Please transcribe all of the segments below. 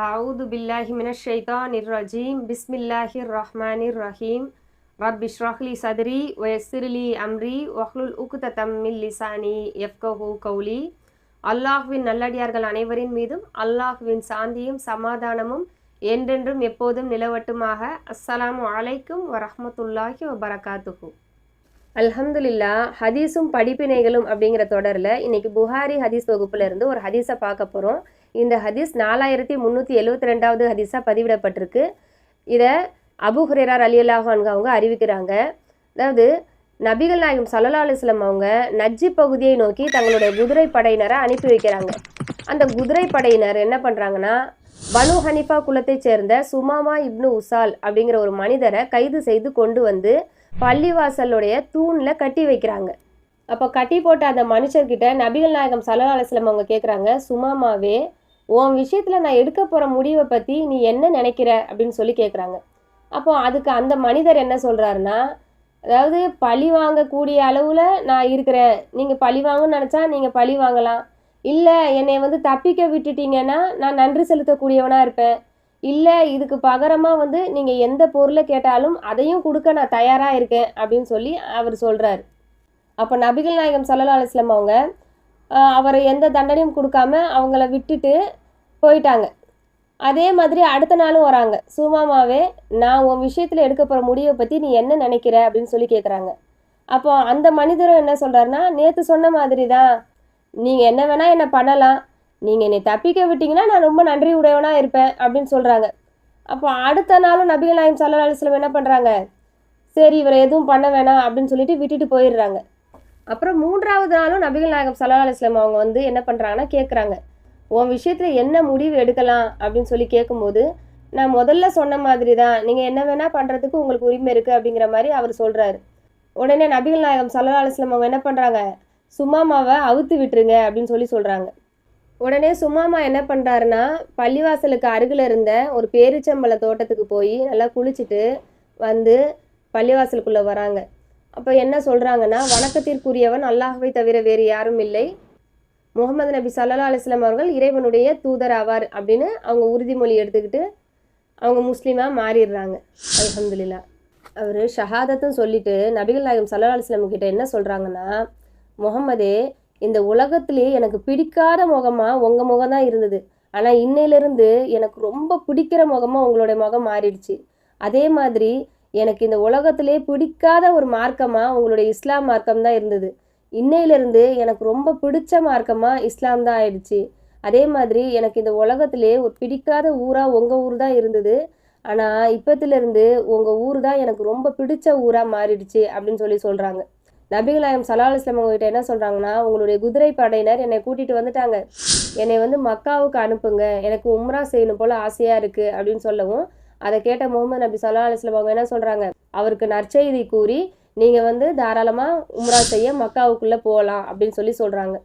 أعوذ بالله من الشيطان الرجيم. بسم الله الرحمن الرحيم. رب اشرح لي صدري ويسر لي أمري واحلل عقدة من لساني يفقهوا قولي. அல்லாஹ்வின் நல்லடியார்கள் அனைவரின் மீதும் அல்லாஹ்வின் சாந்தியும் சமாதானமும் என்றென்றும் எப்போதும் நிலவட்டுமாக. அஸ்ஸலாமு அலைக்கும் வரஹமத்துல்லாஹி வபரகாத்துஹு. அல்ஹம்துலில்லா ஹதீஸும் படிப்பினைகளும் அப்படிங்கிற தொடரில் இன்னைக்கு புகாரி ஹதீஸ் வகுப்புல இருந்து ஒரு ஹதீஸை பார்க்க போகிறோம் இந்த ஹதீஸ் நாலாயிரத்தி முந்நூற்றி எழுவத்தி ரெண்டாவது ஹதீஸாக பதிவிடப்பட்டிருக்கு. இதை அபு ஹுரேரார் அலி அவங்க அறிவிக்கிறாங்க. அதாவது நபிகள் நாயகம் சல்லா அலுவலம் அவங்க நஜ்ஜி பகுதியை நோக்கி தங்களுடைய குதிரை படையினரை அனுப்பி வைக்கிறாங்க. அந்த குதிரை படையினர் என்ன பண்ணுறாங்கன்னா பனு ஹனிஃபா குலத்தைச் சேர்ந்த சுமாமா இப்னு உசால் அப்படிங்கிற ஒரு மனிதரை கைது செய்து கொண்டு வந்து பள்ளிவாசலுடைய தூணில் கட்டி வைக்கிறாங்க. அப்போ கட்டி போட்ட அந்த மனுஷர்கிட்ட நபிகள் நாயகம் சல்லா அலுவலம் அவங்க கேட்குறாங்க சுமாமாவே உன் விஷயத்தில் நான் எடுக்க போகிற முடிவை பற்றி நீ என்ன நினைக்கிற? அப்படின்னு சொல்லி கேட்குறாங்க அப்போ அதுக்கு அந்த மனிதர் என்ன சொல்கிறாருன்னா அதாவது பழி வாங்கக்கூடிய அளவில் நான் இருக்கிறேன். நீங்கள் பழி வாங்கன்னு நினச்சா நீங்கள் பழி வாங்கலாம். இல்லை என்னை வந்து தப்பிக்க விட்டுட்டீங்கன்னா நான் நன்றி செலுத்தக்கூடியவனாக இருப்பேன். இல்லை இதுக்கு பகரமாக வந்து நீங்கள் எந்த பொருளை கேட்டாலும் அதையும் கொடுக்க நான் தயாராக இருக்கேன் அப்படின்னு சொல்லி அவர் சொல்கிறார் அப்போ நபிகள் நாயகம் சல்லா அலுவலம் அவங்க அவரை எந்த தண்டனையும் கொடுக்காம அவங்கள விட்டுட்டு போயிட்டாங்க. அதே மாதிரி அடுத்த நாளும் வராங்க. சுமாமாவே நான் உன் விஷயத்தில் எடுக்க போகிற முடிவை பற்றி நீ என்ன நினைக்கிற? அப்படின்னு சொல்லி கேட்குறாங்க அப்போ அந்த மனிதரும் என்ன சொல்கிறாருன்னா நேற்று சொன்ன மாதிரி தான் நீங்கள் என்ன வேணால் என்ன பண்ணலாம். நீங்கள் என்னை தப்பிக்க விட்டீங்கன்னா நான் ரொம்ப நன்றி உடையவனாக இருப்பேன். அப்படின்னு சொல்கிறாங்க அப்போ அடுத்த நாளும் நபிகள் நாயம் சல்லா அலுவலம் என்ன பண்ணுறாங்க சரி இவரை எதுவும் பண்ண வேணாம். அப்படின்னு சொல்லிட்டு விட்டுட்டு போயிடுறாங்க. அப்புறம் மூன்றாவது நாளும் நபிகள் நாயகம் சல்லா அலுவலம் அவங்க வந்து என்ன பண்ணுறாங்கன்னா கேட்குறாங்க உன் விஷயத்தில் என்ன முடிவு எடுக்கலாம் அப்படின்னு சொல்லி கேட்கும்போது நான் முதல்ல சொன்ன மாதிரி தான் நீங்கள் என்ன வேணால் பண்ணுறதுக்கு உங்களுக்கு உரிமை இருக்குது அப்படிங்கிற மாதிரி அவர் சொல்கிறாரு உடனே நபிகள் நாயகம் சல்லா அலுவலம் அவங்க என்ன பண்ணுறாங்க சும்மாமாவை அவுத்து விட்டுருங்க அப்படின்னு சொல்லி சொல்கிறாங்க உடனே சும்மாமா என்ன பண்ணுறாருன்னா பள்ளிவாசலுக்கு அருகில் இருந்த ஒரு பேரிச்சம்பள தோட்டத்துக்கு போய் நல்லா குளிச்சுட்டு வந்து பள்ளிவாசலுக்குள்ளே வராங்க. அப்போ என்ன சொல்கிறாங்கன்னா வணக்கத்திற்குரியவன் அல்லாஹவை தவிர வேறு யாரும் இல்லை. முகமது நபி சல்லா அலிஸ்லாம் அவர்கள் இறைவனுடைய தூதர் ஆவார் அப்படின்னு அவங்க உறுதிமொழி எடுத்துக்கிட்டு அவங்க முஸ்லீமாக மாறிடுறாங்க. அலமதுல்லா அவர் ஷஹாதத்தும் சொல்லிட்டு நபிகள் நாயகம் சல்லா அலுவலம் கிட்ட என்ன சொல்கிறாங்கன்னா முகமதே இந்த உலகத்திலேயே எனக்கு பிடிக்காத முகமாக உங்கள் முகம் தான் இருந்தது. ஆனால் இன்னையிலேருந்து எனக்கு ரொம்ப பிடிக்கிற முகமாக உங்களுடைய முகம் மாறிடுச்சு. அதே மாதிரி எனக்கு இந்த உலகத்திலே பிடிக்காத ஒரு மார்க்கமாக உங்களுடைய இஸ்லாம் மார்க்கம் தான் இருந்தது. இன்னையிலிருந்து எனக்கு ரொம்ப பிடிச்ச மார்க்கமாக இஸ்லாம் தான் ஆயிடுச்சு. அதே மாதிரி எனக்கு இந்த உலகத்திலே ஒரு பிடிக்காத ஊராக உங்கள் ஊர் தான் இருந்தது. ஆனால் இப்போத்துலேருந்து உங்கள் ஊர் தான் எனக்கு ரொம்ப பிடிச்ச ஊராக மாறிடுச்சு அப்படின்னு சொல்லி சொல்கிறாங்க நபிகளாயம் நாயம் அலுவலாம் அவங்ககிட்ட என்ன சொல்கிறாங்கன்னா உங்களுடைய குதிரை படையினர் என்னை கூட்டிகிட்டு வந்துட்டாங்க. என்னை வந்து மக்காவுக்கு அனுப்புங்க. எனக்கு உம்ரா செய்யணும் போல் ஆசையாக இருக்குது அப்படின்னு சொல்லவும் அதை கேட்ட முகமது நபி சல்லா அலுவலாம் அவங்க என்ன சொல்கிறாங்க அவருக்கு நற்செய்தி கூறி நீங்கள் வந்து தாராளமாக உம்ரா செய்ய மக்காவுக்குள்ளே போகலாம் அப்படின்னு சொல்லி சொல்கிறாங்க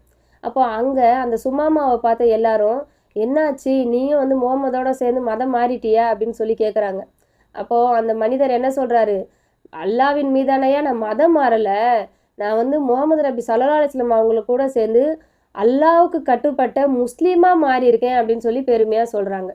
அப்போ அங்கே அந்த சும்மாமாவை பார்த்த எல்லாரும் என்னாச்சு? நீயும் வந்து முகமதோட சேர்ந்து மதம் மாறிட்டியா? அப்படின்னு சொல்லி கேட்குறாங்க அப்போது அந்த மனிதர் என்ன சொல்கிறாரு அல்லாவின் மீதானையா? நான் மதம் மாறலை. நான் வந்து முகமது ரபி சல்லா அலுவலம் அவங்கள கூட சேர்ந்து அல்லாவுக்கு கட்டுப்பட்ட முஸ்லீமாக மாறி இருக்கேன் அப்படின்னு சொல்லி பெருமையாக சொல்கிறாங்க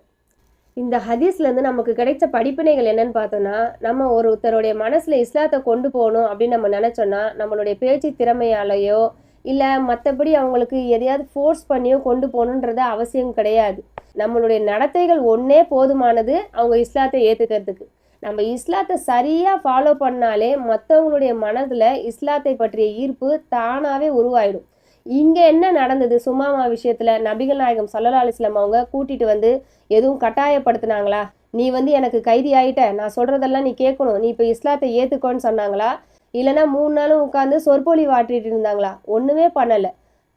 இந்த ஹதீஸ்லேருந்து நமக்கு கிடைச்ச படிப்பினைகள் என்னன்னு பார்த்தோன்னா நம்ம ஒருத்தருடைய மனசில் இஸ்லாத்தை கொண்டு போகணும் அப்படின்னு நம்ம நினச்சோன்னா நம்மளுடைய பேச்சு திறமையாலேயோ இல்லை மற்றபடி அவங்களுக்கு எதையாவது ஃபோர்ஸ் பண்ணியோ கொண்டு போகணுன்றது அவசியம் கிடையாது. நம்மளுடைய நடத்தைகள் ஒன்றே போதுமானது அவங்க இஸ்லாத்தை ஏற்றுக்கிறதுக்கு நம்ம இஸ்லாத்தை சரியாக ஃபாலோ பண்ணாலே மற்றவங்களுடைய மனதில் இஸ்லாத்தை பற்றிய ஈர்ப்பு தானாகவே உருவாயிடும். இங்கே என்ன நடந்தது? சுமாமா விஷயத்தில்? நபிகள் நாயகம் சல்லா அலிஸ்லாம் அவங்க கூட்டிகிட்டு வந்து எதுவும் கட்டாயப்படுத்துனாங்களா? நீ வந்து எனக்கு கைதி ஆயிட்ட நான் சொல்கிறதெல்லாம் நீ கேட்கணும். நீ இப்போ இஸ்லாத்தை ஏற்றுக்கோன்னு சொன்னாங்களா? இல்லைன்னா மூணு நாளும் உட்காந்து சொற்பொழி வாட்டிட்டு இருந்தாங்களா? ஒன்றுமே பண்ணலை.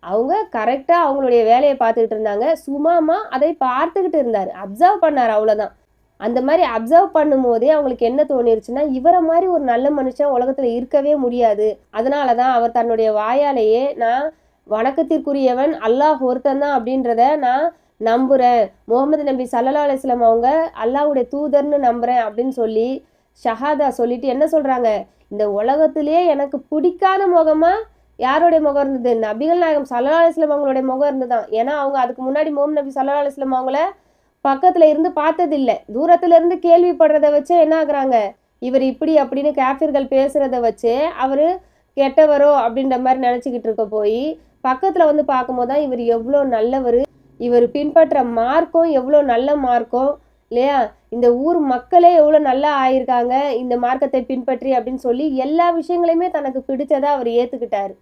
அவங்க கரெக்டாக அவங்களுடைய வேலையை பார்த்துக்கிட்டு இருந்தாங்க. சுமாமா அதை பார்த்துக்கிட்டு இருந்தார். அப்சர்வ் பண்ணார் அவ்வளோதான் அந்த மாதிரி அப்சர்வ் பண்ணும்போதே அவங்களுக்கு என்ன தோணிருச்சுன்னா இவரை மாதிரி ஒரு நல்ல மனுஷன் உலகத்தில் இருக்கவே முடியாது. அதனால தான் அவர் தன்னுடைய வாயாலேயே நான் வணக்கத்திற்குரியவன் அல்லாஹ் ஒருத்தன் தான் அப்படின்றத நான் நம்புகிறேன் முகமது நபி சல்லா அலிஸ்லாம் அவங்க அல்லாஹுடைய தூதர்னு நம்புகிறேன் அப்படின்னு சொல்லி ஷஹாதா சொல்லிட்டு என்ன சொல்கிறாங்க இந்த உலகத்திலேயே எனக்கு பிடிக்காத முகமாக யாருடைய முகம் இருந்தது? நபிகள் நாயகம் சல்லா அலிஸ்லாம் அவங்களுடைய முகம் இருந்ததுதான் ஏன்னா அவங்க அதுக்கு முன்னாடி முகமது நபி சல்லா அலிஸ்லாம் அவங்கள பக்கத்தில் இருந்து பார்த்ததில்லை. தூரத்துல இருந்து கேள்விப்படுறத வச்சு என்ன ஆகுறாங்க? இவர் இப்படி அப்படின்னு கேஃபிர்கள் பேசுகிறத வச்சு அவர் கெட்டவரோ அப்படின்ற மாதிரி நினச்சிக்கிட்டு இருக்க போய் பக்கத்தில் வந்து பார்க்கும்போது தான் இவர் எவ்வளோ நல்லவர். இவர் பின்பற்ற மார்க்கும் எவ்வளோ நல்ல மார்க்கும் இல்லையா? இந்த ஊர் மக்களே எவ்வளோ நல்லா ஆயிருக்காங்க இந்த மார்க்கத்தை பின்பற்றி அப்படின்னு சொல்லி எல்லா விஷயங்களையுமே தனக்கு பிடிச்சதை அவர் ஏற்றுக்கிட்டார்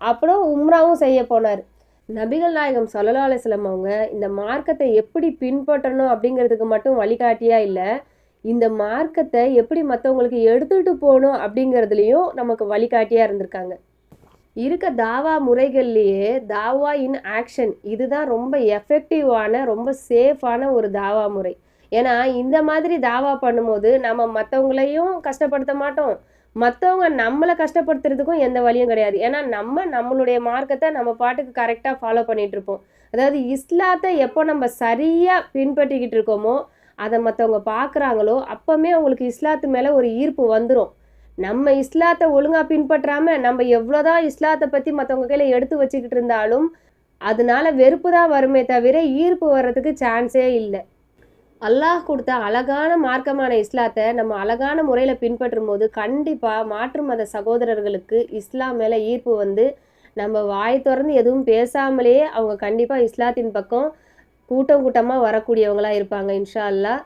அப்புறம் உம்ராவும் செய்ய போனார். நபிகள் நாயகம் சல்லா அலிஸ்லாம் அவங்க இந்த மார்க்கத்தை எப்படி பின்பற்றணும் அப்படிங்கிறதுக்கு மட்டும் வழிகாட்டியா இல்லை இந்த மார்க்கத்தை எப்படி மற்றவங்களுக்கு எடுத்துகிட்டு போகணும் அப்படிங்கிறதுலையும் நமக்கு வழிகாட்டியாக இருந்திருக்காங்க. இருக்க தாவா முறைகள்லேயே தாவா இன் ஆக்ஷன் இதுதான் ரொம்ப எஃபெக்டிவான ரொம்ப சேஃபான ஒரு தாவா முறை. ஏன்னா இந்த மாதிரி தாவா பண்ணும்போது நம்ம மற்றவங்களையும் கஷ்டப்படுத்த மாட்டோம். மற்றவங்க நம்மளை கஷ்டப்படுத்துறதுக்கும் எந்த வழியும் கிடையாது. ஏன்னா நம்ம நம்மளுடைய மார்க்கத்தை நம்ம பாட்டுக்கு கரெக்டாக ஃபாலோ பண்ணிகிட்ருப்போம் இருப்போம். அதாவது இஸ்லாத்தை எப்போ நம்ம சரியாக பின்பற்றிக்கிட்டு இருக்கோமோ அதை மற்றவங்க பார்க்குறாங்களோ அப்போவுமே அவங்களுக்கு இஸ்லாத்து மேலே ஒரு ஈர்ப்பு வந்துடும் நம்ம இஸ்லாத்தை ஒழுங்காக பின்பற்றாமல் நம்ம எவ்வளோதான் இஸ்லாத்தை பற்றி மற்றவங்க கையில் எடுத்து வச்சுக்கிட்டு இருந்தாலும் அதனால வெறுப்பு தான் வருமே தவிர ஈர்ப்பு வர்றதுக்கு சான்ஸே இல்லை. அல்லாஹ் கொடுத்த அழகான மார்க்கமான இஸ்லாத்தை நம்ம அழகான முறையில் பின்பற்றும் போது கண்டிப்பாக மாற்று மத சகோதரர்களுக்கு இஸ்லாம் மேலே ஈர்ப்பு வந்து நம்ம வாய் திறந்து எதுவும் பேசாமலேயே அவங்க கண்டிப்பாக இஸ்லாத்தின் பக்கம் கூட்டம் கூட்டமாக வரக்கூடியவங்களாக இருப்பாங்க இன்ஷா அல்லாஹ்.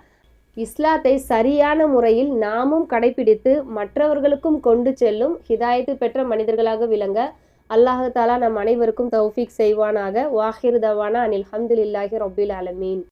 இஸ்லாத்தை சரியான முறையில் நாமும் கடைபிடித்து மற்றவர்களுக்கும் கொண்டு செல்லும் ஹிதாயத்து பெற்ற மனிதர்களாக விளங்க அல்லாஹு தாலா நம் அனைவருக்கும் தௌஃபீக் செய்வானாக. வாஹிர் தவானா அனில் ஹம்துலில்லாஹி ரொபில் அலமீன்